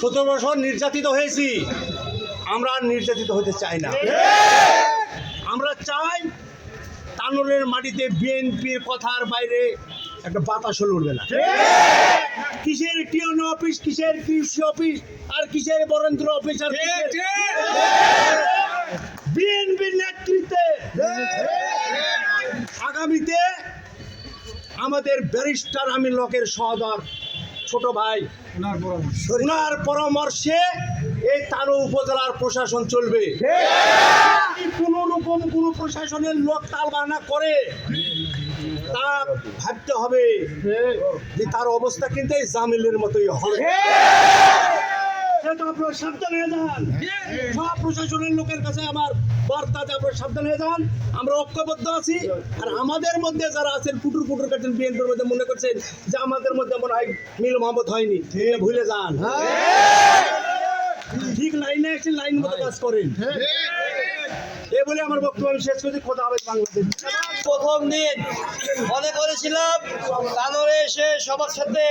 সতেরো বছর নির্যাতিত হয়েছি। আমরা আর নির্যাতিত হতে চাই না। আমরা চাই তানোরের মাটিতে বিএনপির কথার বাইরে একটা বাতাসও লড়বে না। কিসের টিএন অফিস কিসের কৃষি অফিস আর কিসের বরেন্দ্র অফিস আর বিএনপির নেতৃত্বে আগামীতে আমাদের ব্যারিস্টার আমিন লকের সহদর ছোট ভাই। ওনার পরামর্শে। এই তার উপজেলার প্রশাসন চলবে। কোন রকম কোন প্রশাসনের লোক তাল বানা করে তা ভাবতে হবে যে তার অবস্থা কিন্তু এই জামিলের মতোই হবে। সেটা আপনারা সাবধান হয়ে যান। সব প্রশাসনের লোকের কাছে আমার বার্তা যে আপনারা সাবধান হয়ে যান। আমরা ঐক্যবদ্ধ আছি। আর আমাদের মধ্যে যারা আছেন পুটুর পুটুর করছেন বিএনপির মধ্যে মনে করছেন যে আমাদের মধ্যে মনে হয় মিল মোহাম্মদ হয়নি। এটা ভুলে যান। ঠিক লাইনে একটি লাইন মতো কাজ করেন। এ বলে আমার বক্তব্য আমি শেষ করছি। খোদা হবে বাংলাদেশ। প্রথম দিন মনে করেছিলাম কানরে এসে সবার সাথে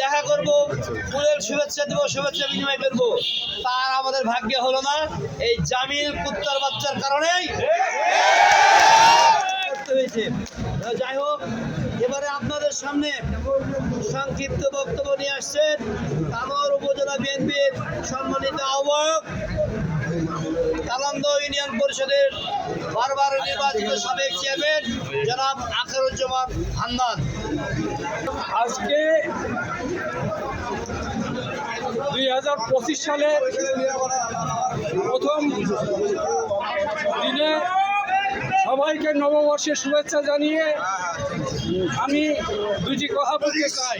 দেখা করব, ফুলের শুভেচ্ছা দেব, শুভেচ্ছা বিনিময় করব। তার আমাদের ভাগ্যে হলো না, এই জামিল কুত্তার বাচ্চার কারণেই যাই হোক, এবারে আপনাদের সামনে সংক্ষিপ্ত বক্তব্য নিয়ে আসছেন কামর উপজেলা বিএনপির সম্মানিত আহ্বায়ক ইউনিয়ন পরিষদের বারবার নির্বাচিত সাবেক চেয়ারম্যান জনাব আখরুজ্জামান হান্নান। আজকে দুই হাজার পঁচিশ সালের প্রথম দিনে সবাইকে নববর্ষের শুভেচ্ছা জানিয়ে আমি দুটি কথা বলতে চাই।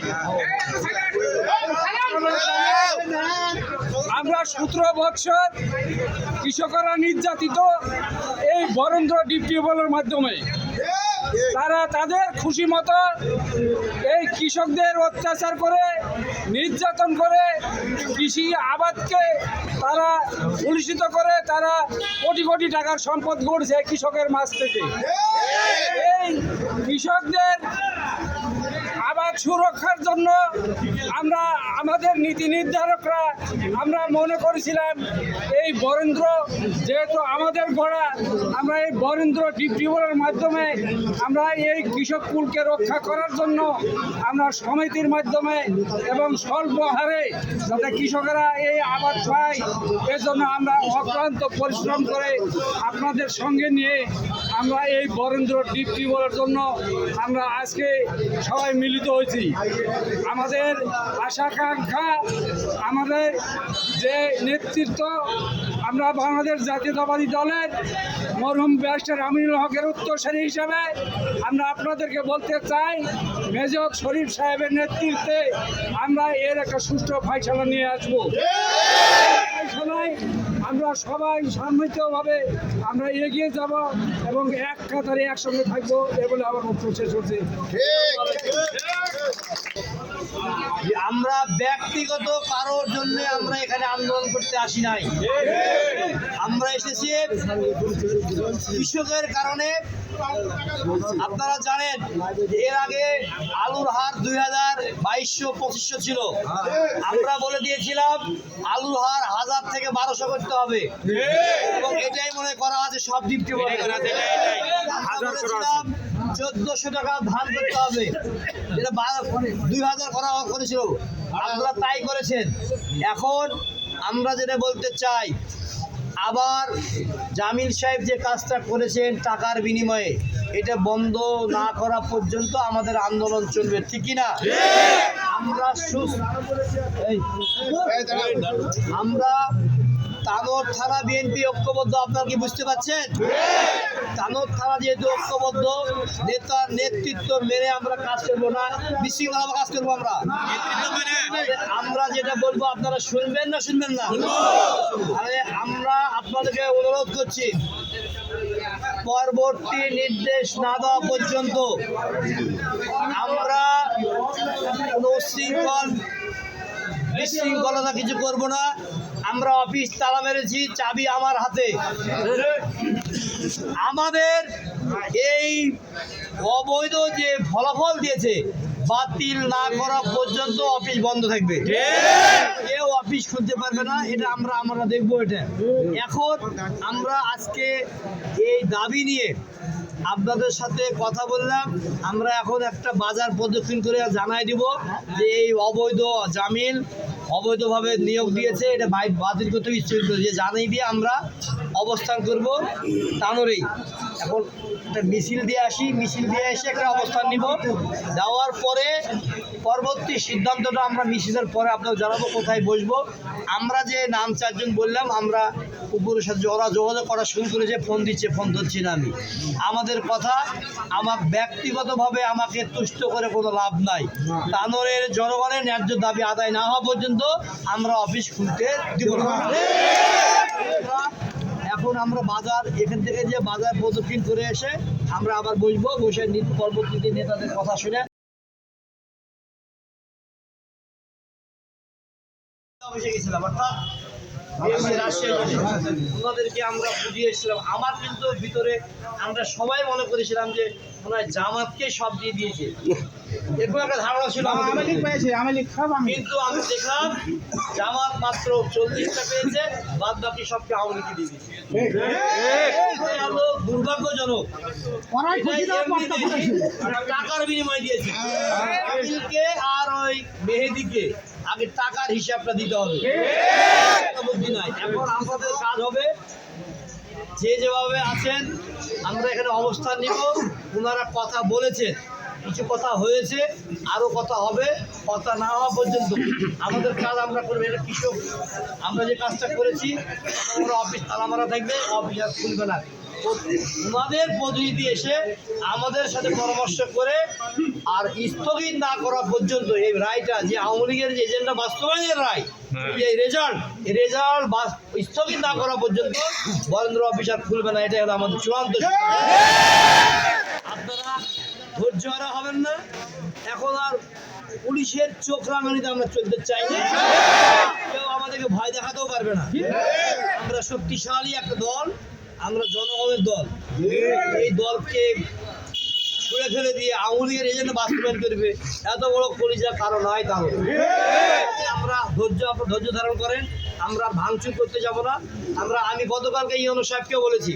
আমরা সতেরো বছর কৃষকরা নির্যাতিত এই বরেন্দ্র ডিপ টিউবওয়েলের মাধ্যমে। তারা তাদের খুশি মতো এই কৃষকদের অত্যাচার করে, নির্যাতন করে, কৃষি আবাদকে তারা কলুষিত করে, তারা কোটি কোটি টাকার সম্পদ গড়ছে কৃষকের মাছ থেকে। এই কৃষকদের সুরক্ষার জন্য আমরা, আমাদের নীতি নির্ধারকরা আমরা মনে করেছিলাম, এই বরেন্দ্র যেহেতু আমাদের গড়া, আমরা এই বরেন্দ্র ডিপ টিউবওয়েলের মাধ্যমে আমরা এই কৃষক কুলকে রক্ষা করার জন্য আমরা সমিতির মাধ্যমে এবং স্বল্প হারে যাতে কৃষকেরা এই আবাদ পায়, এজন্য আমরা অক্লান্ত পরিশ্রম করে আপনাদের সঙ্গে নিয়ে আমরা এই বরেন্দ্র ডিপ টিউবওয়েলের জন্য আমরা আজকে সবাই মিলিত হয়েছি। আমাদের আশাকাঙ্ক্ষা আমাদের যে নেতৃত্ব, আমরা বাংলাদেশ জাতীয়তাবাদী দলের মরহুম ব্যারিস্টার আমিনুল হকের উত্তরসূরি হিসাবে আমরা আপনাদেরকে বলতে চাই, মেজর শরীফ সাহেবের নেতৃত্বে আমরা এর একটা সুষ্ঠু ফাইসলা নিয়ে আসব। ফাইসলায় আমরা সবাই সম্মিলিতভাবে আমরা এগিয়ে যাব এবং এক কাতারে একসঙ্গে থাকব, এ বলে আমার বক্তব্য শেষ হচ্ছে যে আমরা ব্যক্তিগত কারোর জন্য আমরা এখানে আন্দোলন করতে আসি নাই। আমরা এসেছি কৃষকের কারণে। আপনারা জানেন এর আগে আলুর হার দুই হাজার বাইশশো পঁচিশশো ছিল। আমরা বলে দিয়েছিলাম আলুর হার হাজার থেকে বারোশো করতে হবে। এবং এটাই মনে করা আছে সব ডিপটি চোদ্দশো টাকা ধান করতে হবে। যেটা দুই হাজার করা করেছিল। আপনারা তাই করেছেন। এখন আমরা যেটা বলতে চাই, আবার জামিল সাহেব যে কাজটা করেছেন টাকার বিনিময়ে, এটা বন্ধ না করা পর্যন্ত আমাদের আন্দোলন চলবে ঠিকই না? আমরা সুস্থ আমরা তানোর থানা বিএনপি ঐক্যবদ্ধ, আপনারা কি বুঝতে পারছেন? তানোর থানা যেহেতু ঐক্যবদ্ধ, নেতার নেতৃত্ব মেনে আমরা কাজ করব না, বিশৃঙ্খলা কাজ করব আমরা। আমরা যেটা বলব, আপনারা শুনবেন না শুনবেন না? আমরা আপনাদেরকে অনুরোধ করছি, পরবর্তী নির্দেশ না দেওয়া পর্যন্ত আমরা কোনো উশৃঙ্খল, বিশৃঙ্খলতা কিছু করব না। আমরা অফিস তালা মেরেছি, চাবি আমার হাতে। আমাদের এই অবৈধ যে ফলাফল দিয়েছে, বাতিল না করা পর্যন্ত অফিস বন্ধ থাকবে। কেউ অফিস খুলতে পারবে না, এটা আমরা আমরা দেখব এটা। এখন আমরা আজকে এই দাবি নিয়ে আপনাদের সাথে কথা বললাম। আমরা এখন একটা বাজার প্রদক্ষিণ করে জানাই দিব যে এই অবৈধ জামিন অবৈধভাবে নিয়োগ দিয়েছে এটা বাতিল করতে ইচ্ছে যে জানিয়ে দিয়ে আমরা অবস্থান করব তানোরেই এখন একটা মিছিল দিয়ে আসি, মিছিল দিয়ে এসে একটা অবস্থান নিব। দেওয়ার পরে পরবর্তী সিদ্ধান্তটা আমরা মিছিলের পরে আপনাকে জানাব, কোথায় বসবো। আমরা যে নাম চারজন বললাম, আমরা উপরের সাথে ওরা যোগাযোগ করা শুরু করেছে ফোন দিচ্ছে, ফোন ধরছি না আমি। আমাদের কথা, আমার ব্যক্তিগতভাবে আমাকে তুষ্ট করে কোনো লাভ নাই। তানোরের জনগণের ন্যায্য দাবি আদায় না হওয়া পর্যন্ত আমরা অফিস খুলতে দিব না। এখন আমরা বাজার, এখান থেকে যে বাজার প্রদক্ষিণ করে এসে আমরা আবার বসবো, বসে পরবর্তীতে নেতাদের কথা শুনে। গেছিলাম, অর্থাৎ ওনাদেরকে আমরা বুঝিয়ে এসেছিলাম আমার কিন্তু ভিতরে আমরা সবাই মনে করেছিলাম যে হয় জামাতকে সব দিয়ে দিয়েছে। এরকম একটা ধারণা ছিল কিন্তু আমি দেখলাম জামাত মাত্র চল্লিশটা পেয়েছে বাদ বাকি সবকে আওয়ামী লীগকে দিয়ে দিয়েছে। দুর্ভাগ্যজনক। টাকার বিনিময় দিয়েছে। আর ওই মেহেদিকে আগে টাকার হিসাবটা দিতে হবে। কোনো বুদ্ধি নাই। এখন আমাদের কাজ হবে যে যেভাবে আছেন আমরা এখানে অবস্থান নিব। ওনারা কথা বলেছেন। কিছু কথা হয়েছে আরও কথা হবে কথা না হওয়া পর্যন্ত আমাদের কাজ আমরা করব। এটা কৃষক আমরা যে কাজটা করেছি আমরা অফিস তালা মারা থাকবে অফিস আর খুলবে না। ওনাদের প্রতিনিধি এসে আমাদের সাথে পরামর্শ করে আর স্থগিত না করা পর্যন্ত এই রায়টা যে আওয়ামী লীগের যে এজেন্ডা বাস্তবায়নের রায় এই রেজাল্ট এই রেজাল্ট স্থগিত না করা পর্যন্ত বরেন্দ্র অফিস আর খুলবে না। এটাই হলো আমাদের চূড়ান্ত আপনারা ধৈর্য হারা হবেন না। এখন আর পুলিশের চোখ রাঙানিতে আমরা চলতে চাই না। কেউ আমাদেরকে ভয় দেখাতেও পারবে না। আমরা শক্তিশালী একটা দল, আমরা জনগণের দল। এই দলকে ছুঁড়ে ফেলে দিয়ে আওয়ামী লীগের এজেন্ট বাস্তবায়ন করবে। এত বড় কলিজা কারও নয় তাহলে। আমরা ধৈর্য ধৈর্য ধারণ করেন। আমরা ভাঙচুর করতে যাব না। আমরা, আমি গতকালকে ইয়নো সাহেবকেও বলেছি,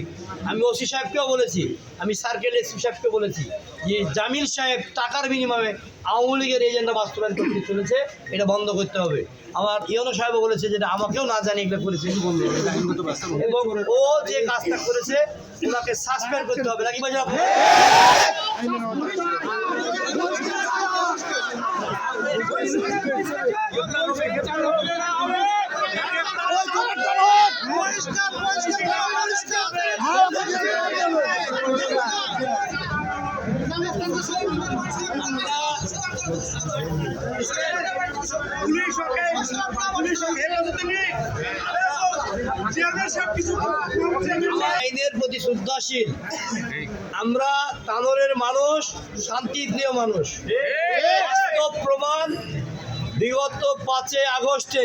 আমি ওসি সাহেবকেও বলেছি, আমি সার্কেল এসপি সাহেবকে বলেছি যে জামিল সাহেব টাকার বিনিময়ে আওয়ামী লীগের এজেন্ডা বাস্তবায়ন করতে চলেছে, এটা বন্ধ করতে হবে। আমার ইয়নো সাহেবও বলেছে যেটা আমাকেও না জানি এগুলো করেছে এবং ও যে কাজটা করেছে, ওনাকে সাসপেন্ড করতে হবে। নাকি বাজার আইনের প্রতি শ্রদ্ধাশীল আমরা তানোরের মানুষ, শান্তিপ্রিয় মানুষ। প্রমাণ বিগত পাঁচে আগস্টে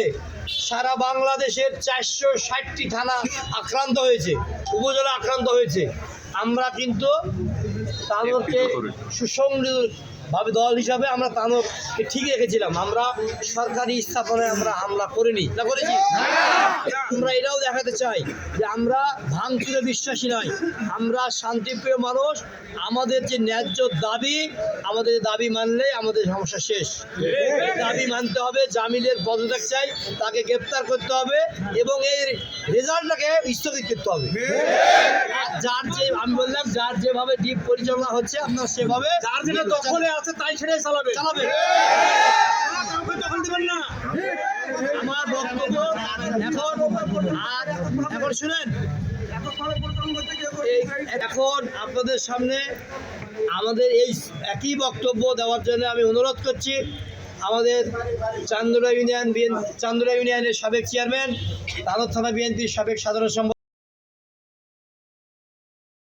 সারা বাংলাদেশের চারশো ষাটটি থানা আক্রান্ত হয়েছে, উপজেলা আক্রান্ত হয়েছে। আমরা কিন্তু তাদেরকে সুসংগঠিত ভাবে, দল হিসাবে আমরা তানোরকে ঠিক রেখেছিলাম। আমরা সরকারি স্থাপনায় আমরা হামলা করিনি। না করেছি? আমরা এটাও দেখাতে চাই যে আমরা ভাঙচুরে বিশ্বাসী নয়। আমরা শান্তিপ্রিয় মানুষ। আমাদের যে ন্যায্য দাবি, আমাদের দাবি মানলে আমাদের সমস্যা শেষ। দাবি মানতে হবে জামিলের পদত্যাগ চাই, তাকে গ্রেপ্তার করতে হবে এবং এই রেজাল্টটাকে স্থগিত করতে হবে। যার যে, আমি বললাম, যার যেভাবে ডিপ পরিচালনা হচ্ছে, আপনার সেভাবে যার যেটা দখলে আছে তাই সেটাই চালাবে। চালাবে। দখল দেবেন না। আমার বক্তব্য এখন আর এখন শুনেন। এখন আপনাদের সামনে আমাদের এই একই বক্তব্য দেওয়ার জন্য আমি অনুরোধ করছি। আমাদের চান্দুরা ইউনিয়ন চান্দুরা ইউনিয়নের সাবেক চেয়ারম্যান তালর থানা বিএনপির সাবেক সাধারণ সম্পাদক